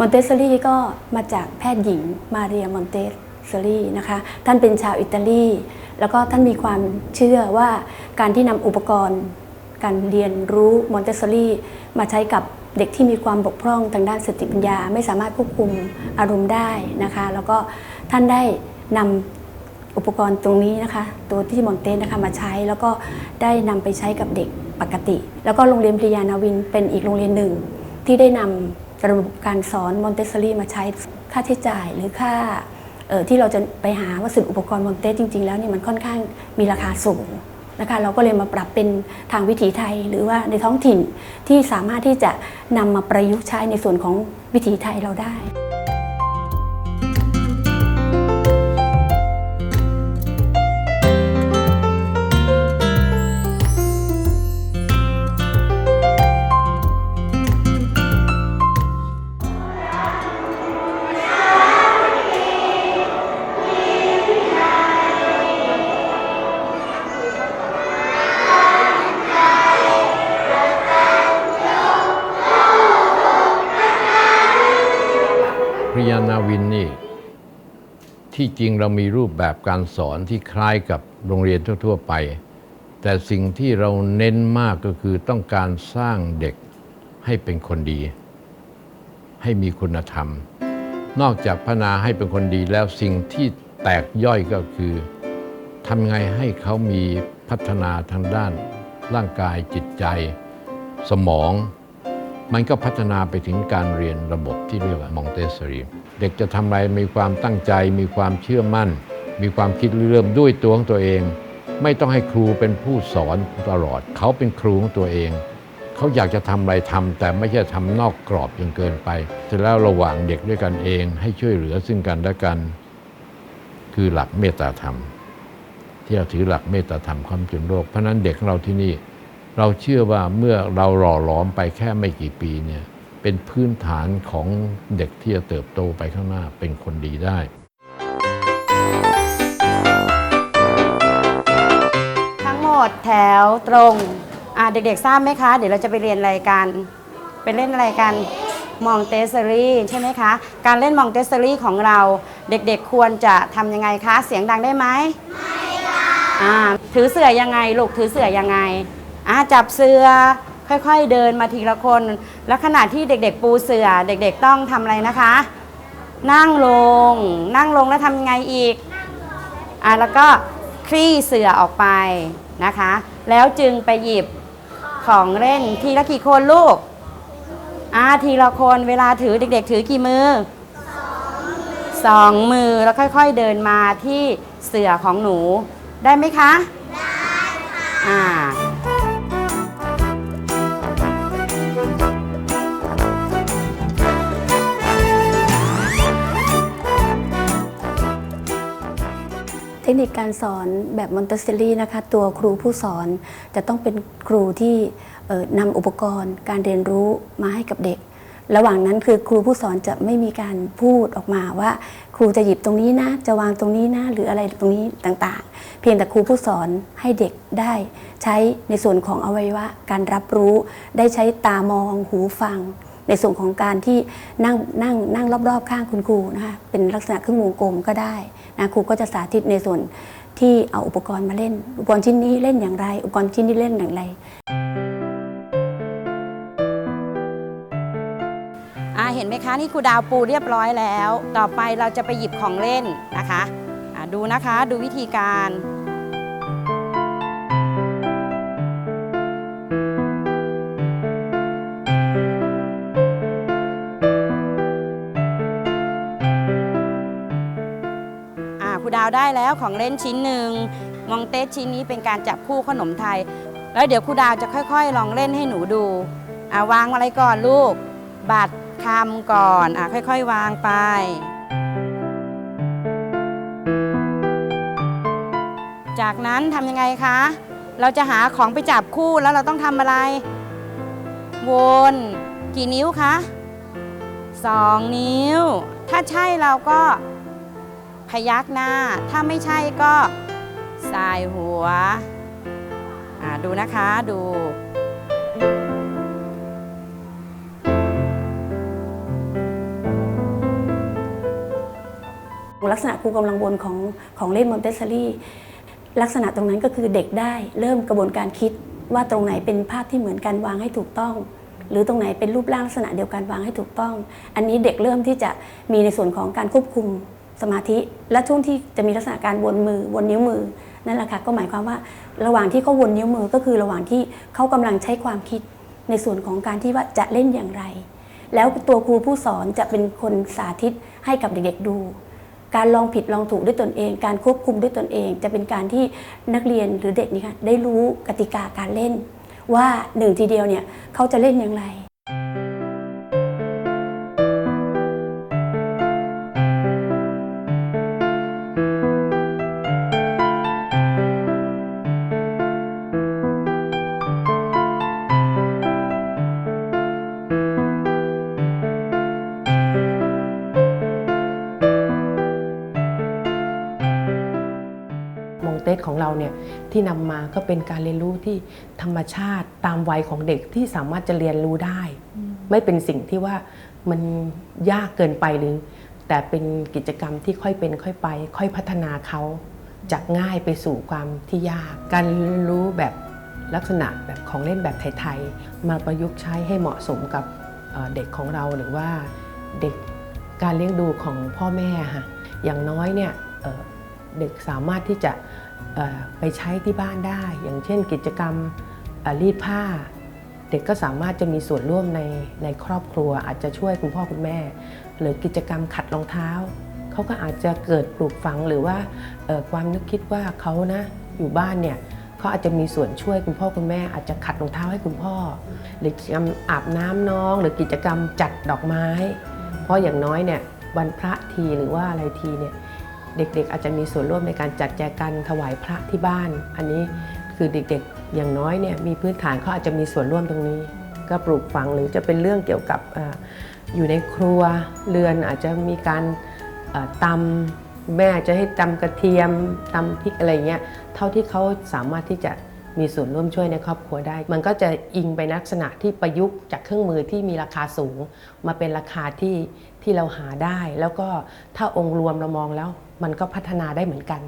มอนเตสซอรี่ก็มาจากแพทย์หญิงมาเรียมอนเตสซอรี่นะคะท่านเป็นชาวอิตาลีแล้วก็ท่านมีความเชื่อว่าการที่นำอุปกรณ์การเรียนรู้มอนเตสซอรี่มาใช้กับเด็กที่มีความบกพร่องทางด้านสติปัญญา ไม่สามารถควบคุมอารมณ์ได้นะคะ แล้วก็ท่านได้นำอุปกรณ์ตรงนี้นะคะ ตัวที่มอนเตสนะคะมาใช้แล้วก็ได้นำไปใช้กับเด็กปกติ แล้วก็โรงเรียนปริยานาวินเป็นอีกโรงเรียนหนึ่งที่ได้นำ ระบบการสอนมอนเตสซอรี่มาใช้ค่าใช้จ่ายหรือค่าที่เราจะไปหาวัสดุอุปกรณ์มอนเตสจริง ๆ แล้วเนี่ยมันค่อนข้างมีราคาสูงนะคะเราก็เลยมาปรับเป็นทางวิถีไทย หรือว่าในท้องถิ่นที่สามารถที่จะนำมาประยุกต์ใช้ในส่วนของวิถีไทยเราได้ ที่จริงเรามีรูปแบบการสอนที่คล้ายกับโรงเรียนทั่ว ๆ ไป แต่สิ่งที่เราเน้นมากก็คือต้องการสร้างเด็กให้เป็นคนดี ให้มีคุณธรรม นอกจากพัฒนาให้เป็นคนดีแล้วสิ่งที่แตกย่อยก็คือทำไงให้เขามีพัฒนาทางด้านร่างกายจิตใจ สมอง มันก็พัฒนาไปถึงการเรียนระบบที่เรียกว่ามองเตสซอรีเด็กจะทำอะไรมีความตั้งใจ มีความเชื่อมั่น มีความคิดเริ่มด้วยตัวของตัวเอง ไม่ต้องให้ครูเป็นผู้สอนตลอด เขาเป็นครูของตัวเอง เขาอยากจะทำอะไรทำแต่ไม่ใช่ทำนอกกรอบจนเกินไปเสร็จแล้วระหว่างเด็กด้วยกันเอง ให้ช่วยเหลือซึ่งกันและกัน คือหลักเมตตาธรรม ที่เราถือหลักเมตตาธรรมความจุนโลกเพราะฉะนั้นเด็กของเราที่นี่ เราเชื่อว่าเมื่อเราหล่อหลอมไปแค่ไม่กี่ปีเนี่ยเป็นพื้นฐานของเด็กที่จะเติบโตไปข้างหน้าเป็นคนดีได้ทั้งหมดแถวตรงอ่าเด็กๆทราบไหมคะ เดี๋ยวเราจะไปเรียนอะไรกันไปเล่นอะไรกันมองเตสซอรี่ใช่ไหมคะ การเล่นมองเตสซอรี่ของเราเด็กๆควรจะทำยังไงคะ เสียงดังได้ไหมไม่ได้ถือเสื่อยังไงลูกถือเสื่อยังไง อ่าจับเสือค่อยๆเดินมาทีละคน แล้วขณะที่เด็กๆปูเสือเด็กๆต้องทำอะไรนะคะ นั่งลง นั่งลงแล้วทำยังไงอีกอะแล้วก็คลี่เสือออกไปนะคะ แล้วจึงไปหยิบของเล่นทีละกี่คนลูกอ่าทีละคนเวลาถือเด็ก ๆ ถือกี่มือสองมือแล้วค่อย ๆเดินมาที่เสือของหนูได้ไหมคะ ได้ค่ะอ่า ทคนิคการสอนแบบมอนเตสซอรี่นะคะตัวครูผู้สอนจะต้องเป็นครูที่นำอุปกรณ์ การเรียนรู้มาให้กับเด็ก ระหว่างนั้นคือครูผู้สอนจะไม่มีการพูดออกมาว่า ครูจะหยิบตรงนี้นะจะวางตรงนี้นะหรืออะไรตรงนี้ต่างๆ เพียงแต่ครูผู้สอนให้เด็กได้ใช้ในส่วนของอวัยวะการรับรู้ ได้ใช้ตามองหูฟัง ในส่วนของการที่นั่งนั่งนั่งรอบๆ ข้างคุณครูนะคะเป็นลักษณะครึ่งวงกลมก็ได้นะครูก็จะสาธิตในส่วนที่เอาอุปกรณ์มาเล่น อุปกรณ์ชิ้นนี้เล่นอย่างไร อุปกรณ์ชิ้นนี้เล่นอย่างไรอ่าเห็นไหมคะนี่ครูดาวปูเรียบร้อยแล้ว ต่อไปเราจะไปหยิบของเล่นนะคะอ่าดูนะคะดูวิธีการาครูดาวได้แล้วของเล่นชิ้นหนึ่งมองเตสชิ้นนี้เป็นการจับคู่ขนมไทย แล้วเดี๋ยวครูดาวจะค่อยๆ ลองเล่นให้หนูดูอ่าวางอะไรก่อนลูก บัตรคำก่อนอะค่อยๆ วางไป จากนั้นทำยังไงคะ เราจะหาของไปจับคู่แล้วเราต้องทำอะไร วนกี่นิ้วคะสองนิ้ว ถ้าใช่เราก็ พยักหน้า ถ้าไม่ใช่ก็สายหัว ดูนะคะดูลักษณะครูกำลังวนของของเล่นมอนเตสซอรี่ลักษณะตรงนั้นก็คือเด็กได้เริ่มกระบวนการคิดว่าตรงไหนเป็นภาพที่เหมือนกันวางให้ถูกต้อง หรือตรงไหนเป็นรูปร่างลักษณะเดียวกันวางให้ถูกต้อง อันนี้เด็กเริ่มที่จะมีในส่วนของการควบคุม สมาธิ และช่วงที่จะมีลักษณะการวนมือวนนิ้วมือนั่นแหละค่ะก็หมายความว่าระหว่างที่เขาวนนิ้วมือก็คือระหว่างที่เขากำลังใช้ความคิดในส่วนของการที่ว่าจะเล่นอย่างไร แล้วตัวครูผู้สอนจะเป็นคนสาธิตให้กับเด็กๆดู การลองผิดลองถูกด้วยตนเอง การควบคุมด้วยตนเอง จะเป็นการที่นักเรียนหรือเด็กนี่ค่ะได้รู้กติกาการเล่น ว่าหนึ่งทีเดียวเนี่ยเขาจะเล่นอย่างไร เตสของเราเนี่ยที่นำมาก็เป็นการเรียนรู้ที่ธรรมชาติตามวัยของเด็กที่สามารถจะเรียนรู้ได้ ไม่เป็นสิ่งที่ว่ามันยากเกินไปหรือ แต่เป็นกิจกรรมที่ค่อยเป็นค่อยไป ค่อยพัฒนาเขาจากง่ายไปสู่ความที่ยาก การเรียนรู้แบบลักษณะแบบของเล่นแบบไทยๆ มาประยุกต์ใช้ให้เหมาะสมกับเอ่อเด็กของเราหรือว่าเด็กการเลี้ยงดูของพ่อแม่ค่ะอย่างน้อยเนี่ยเอ่อเด็กสามารถที่จะเอ่อ ไปใช้ที่บ้านได้ อย่างเช่นกิจกรรมรีดผ้า เด็กก็สามารถจะมีส่วนร่วมในในครอบครัว อาจจะช่วยคุณพ่อคุณแม่ หรือกิจกรรมขัดรองเท้าเขาก็อาจจะเกิดปลูกฝังหรือว่าความนึกคิดว่าเขานะอยู่บ้านเนี่ยเขาอาจจะมีส่วนช่วยคุณพ่อคุณแม่ อาจจะขัดรองเท้าให้คุณพ่อ หรือกิจกรรมอาบน้ำน้อง หรือกิจกรรมจัดดอกไม้ เพราะอย่างน้อยเนี่ยวันพระทีหรือว่าอะไรทีเนี่ย เด็กๆ อาจจะมีส่วนร่วมในการจัดแจกันถวายพระที่บ้าน อันนี้คือเด็กๆ อย่างน้อยเนี่ยมีพื้นฐานเขาอาจจะมีส่วนร่วมตรงนี้ ก็ปลูกฝังหรือจะเป็นเรื่องเกี่ยวกับออยู่ในครัวเรือนอาจจะมีการตำแม่จะให้ตำกระเทียมตำพริกอะไรเงี้ยเท่าที่เขาสามารถที่จะมีส่วนร่วมช่วยในครอบครัวได้ มันก็จะอิงไปลักษณะที่ประยุกต์จากเครื่องมือที่มีราคาสูง มาเป็นราคาที่ที่เราหาได้ แล้วก็ถ้าองค์รวมเรามองแล้ว มันก็พัฒนาได้เหมือนกัน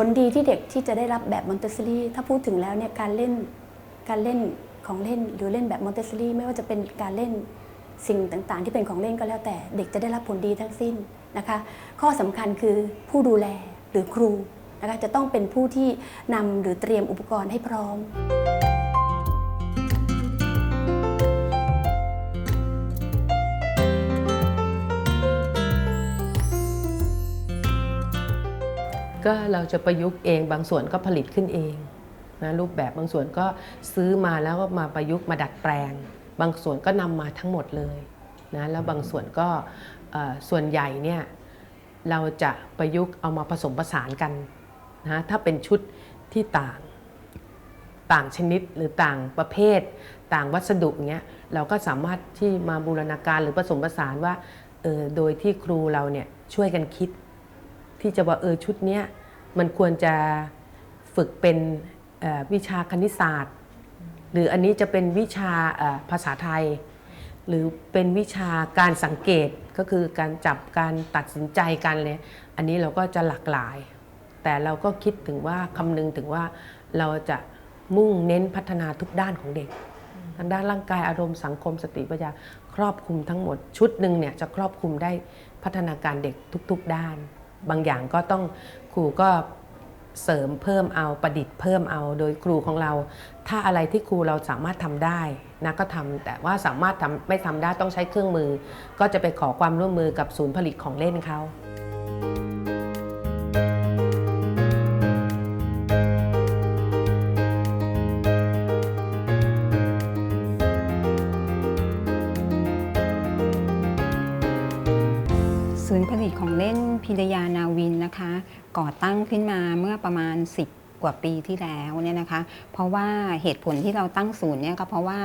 ผลดีที่เด็กที่จะได้รับแบบมอนเตสซอรี่ถ้าพูดถึงแล้วเนี่ยการเล่นการเล่นของเล่นหรือเล่นแบบมอนเตสซอรี่ไม่ว่าจะเป็นการเล่น สิ่งต่างๆ ที่เป็นของเล่นก็แล้วแต่เด็กจะได้รับผลดีทั้งสิ้นนะคะ ข้อสำคัญคือผู้ดูแลหรือครูนะคะจะต้องเป็นผู้ที่นำหรือเตรียมอุปกรณ์ให้พร้อมก็เราจะประยุกต์เองบางส่วนก็ผลิตขึ้นเองนะรูปแบบบางส่วนก็ซื้อมาแล้วก็มาประยุกต์มาดัดแปลง บางส่วนก็นำมาทั้งหมดเลยนะแล้วบางส่วนก็เอ่อส่วนใหญ่เนี่ยเราจะประยุกต์เอามาผสมผสานกันนะถ้าเป็นชุดที่ต่างต่างชนิดหรือต่างประเภท ต่างวัสดุเงี้ยเราก็สามารถที่มาบูรณาการหรือผสมผสานว่าเออโดยที่ครูเราเนี่ยช่วยกันคิด ที่จะว่าเออชุดเนี้ยมันควรจะฝึกเป็นเอ่อวิชาคณิตศาสตร์ หรืออันนี้จะเป็นวิชาภาษาไทย หรือเป็นวิชาการสังเกตก็คือการจับการตัดสินใจกันเลยอันนี้เราก็จะหลากหลาย แต่เราก็คิดถึงว่าคำนึงถึงว่าเราจะมุ่งเน้นพัฒนาทุกด้านของเด็กทางด้านร่างกายอารมณ์สังคมสติปัญญาครอบคลุมทั้งหมดชุดหนึ่งเนี่ยจะครอบคลุมได้พัฒนาการเด็กทุก ๆด้าน บางอย่างก็ต้องครูก็ เสริมเพิ่มเอาประดิษฐ์เพิ่มเอาโดยครูของเรา ถ้าอะไรที่ครูเราสามารถทำได้นะก็ทำแต่ว่าสามารถทำไม่ทำได้ต้องใช้เครื่องมือ ก็จะไปขอความร่วมมือกับศูนย์ผลิตของเล่นเขา วินนะคะ ก่อตั้งขึ้นมาเมื่อประมาณ 10 กว่าปีที่แล้วเนี่ยนะคะ เพราะว่าเหตุผลที่เราตั้งศูนย์เนี่ยก็เพราะว่า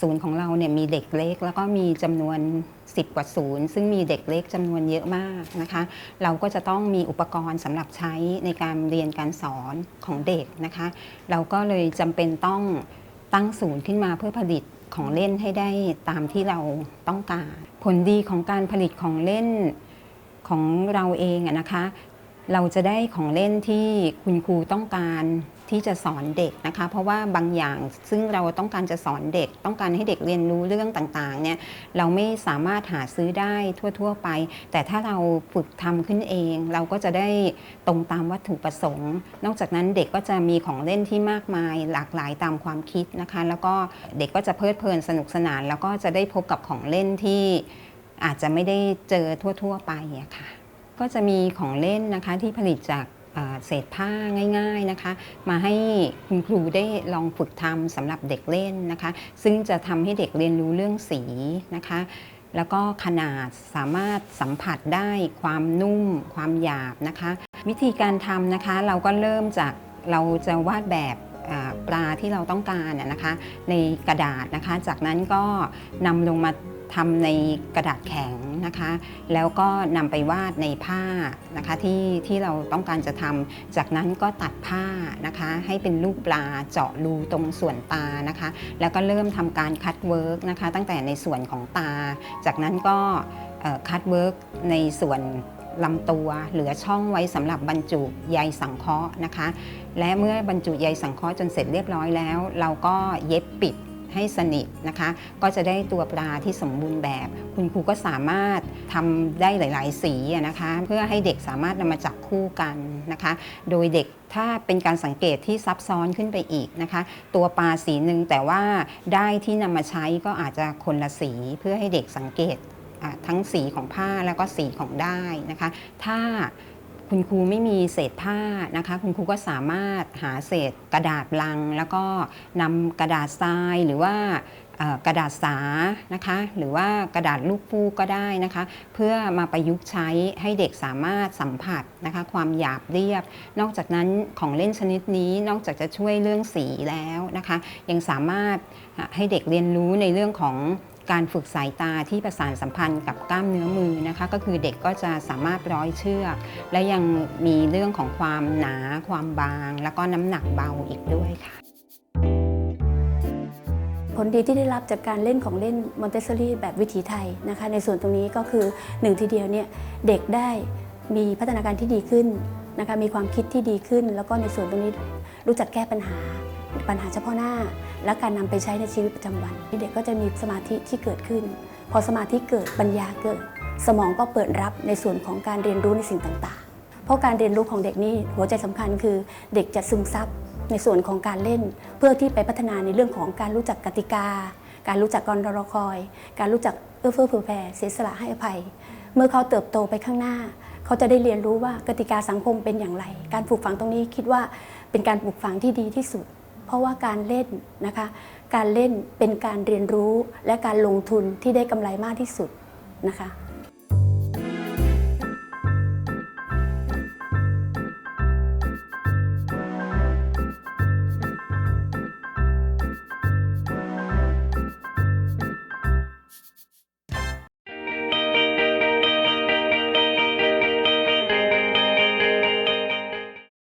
ศูนย์ของเราเนี่ยมีเด็กเล็ก แล้วก็มีจำนวน 10 กว่าศูนย์ซึ่งมีเด็กเล็กจำนวนเยอะมากนะคะ เราก็จะต้องมีอุปกรณ์สำหรับใช้ในการเรียนการสอนของเด็กนะคะ เราก็เลยจำเป็นต้องตั้งศูนย์ขึ้นมาเพื่อผลิตของเล่นให้ได้ตามที่เราต้องการ ผลดีของการผลิตของเล่น ของเราเองนะคะ เราจะได้ของเล่นที่คุณครูต้องการที่จะสอนเด็กนะคะ เพราะว่าบางอย่างซึ่งเราต้องการจะสอนเด็ก ต้องการให้เด็กเรียนรู้เรื่องต่างๆเนี่ยเราไม่สามารถหาซื้อได้ทั่ว ๆ ไป แต่ถ้าเราฝึกทำขึ้นเอง เราก็จะได้ตรงตามวัตถุประสงค์ นอกจากนั้นเด็กก็จะมีของเล่นที่มากมาย หลากหลายตามความคิดนะคะ แล้วก็เด็กก็จะเพลิดเพลินสนุกสนาน แล้วก็จะได้พบกับของเล่นที่ อาจจะไม่ได้เจอทั่ว ๆ ไปอะค่ะ ก็จะมีของเล่นนะคะที่ผลิตจากเศษผ้าง่ายๆนะคะ มาให้คุณครูได้ลองฝึกทำสำหรับเด็กเล่นนะคะ ซึ่งจะทำให้เด็กเรียนรู้เรื่องสีนะคะ แล้วก็ขนาดสามารถสัมผัสได้ความนุ่ม ความหยาบนะคะ วิธีการทำนะคะเราก็เริ่มจากเราจะวาดแบบ ปลาที่เราต้องการนะนะคะ ในกระดาษนะคะ จากนั้นก็นำลงมาทำในกระดาษแข็งนะคะ แล้วก็นำไปวาดในผ้านะคะที่ที่เราต้องการจะทำจากนั้นก็ตัดผ้านะคะ ให้เป็นรูปปลาเจาะรูตรงส่วนตานะคะ แล้วก็เริ่มทำการคัดเวิร์กนะคะ ตั้งแต่ในส่วนของตา จากนั้นก็คัดเวิร์กในส่วน ลำตัว เหลือช่องไว้สำหรับบรรจุใยสังเคราะห์นะคะ และเมื่อบรรจุใยสังเคราะห์จนเสร็จเรียบร้อยแล้ว เราก็เย็บปิดให้สนิทนะคะ ก็จะได้ตัวปลาที่สมบูรณ์แบบ คุณครูก็สามารถทำได้หลาย ๆ สีนะคะ เพื่อให้เด็กสามารถนำมาจับคู่กันนะคะ โดยเด็กถ้าเป็นการสังเกตที่ซับซ้อนขึ้นไปอีกนะคะ ตัวปลาสีหนึ่งแต่ว่าได้ที่นำมาใช้ก็อาจจะคนละสีเพื่อให้เด็กสังเกต ทั้งสีของผ้าแล้วก็สีของได้นะคะ ถ้าคุณครูไม่มีเศษผ้านะคะ คุณครูก็สามารถหาเศษกระดาษลัง แล้วก็นำกระดาษทรายหรือว่ากระดาษสานะคะ หรือว่ากระดาษลูกฟูกก็ได้นะคะ เพื่อมาประยุกต์ใช้ให้เด็กสามารถสัมผัสนะคะ ความหยาบเรียบ นอกจากนั้นของเล่นชนิดนี้นอกจากจะช่วยเรื่องสีแล้วนะคะ ยังสามารถให้เด็กเรียนรู้ในเรื่องของ การฝึกสายตาที่ประสานสัมพันธ์กับกล้ามเนื้อมือนะคะก็คือเด็กก็จะสามารถร้อยเชือก และยังมีเรื่องของความหนาความบาง แล้วก็น้ำหนักเบาอีกด้วยค่ะผลดีที่ได้รับจากการเล่นของเล่นมอนเตสซอรี่แบบวิถีไทยนะคะในส่วนตรงนี้ก็คือหนึ่งทีเดียวเนี่ยเด็กได้มีพัฒนาการที่ดีขึ้นนะคะมีความคิดที่ดีขึ้น แล้วก็ในส่วนตรงนี้รู้จักแก้ปัญหาปัญหาเฉพาะหน้า และการนำไปใช้ในชีวิตประจำวันเด็กก็จะมีสมาธิที่เกิดขึ้น พอสมาธิเกิดปัญญาเกิด สมองก็เปิดรับในส่วนของการเรียนรู้ในสิ่งต่างๆ เพราะการเรียนรู้ของเด็กนี่หัวใจสำคัญคือเด็กจะซึมซับในส่วนของการเล่น เพื่อที่ไปพัฒนาในเรื่องของการรู้จักกติกา การรู้จักกรรอคอย การรู้จักเอื้อเฟื้อเผื่อแผ่เสียสละให้อภัย เมื่อเขาเติบโตไปข้างหน้า เขาจะได้เรียนรู้ว่ากติกาสังคมเป็นอย่างไร การปลูกฝังตรงนี้คิดว่าเป็นการปลูกฝังที่ดีที่สุด เพราะว่าการเล่นนะคะ การเล่นเป็นการเรียนรู้และการลงทุนที่ได้กำไรมากที่สุดนะคะ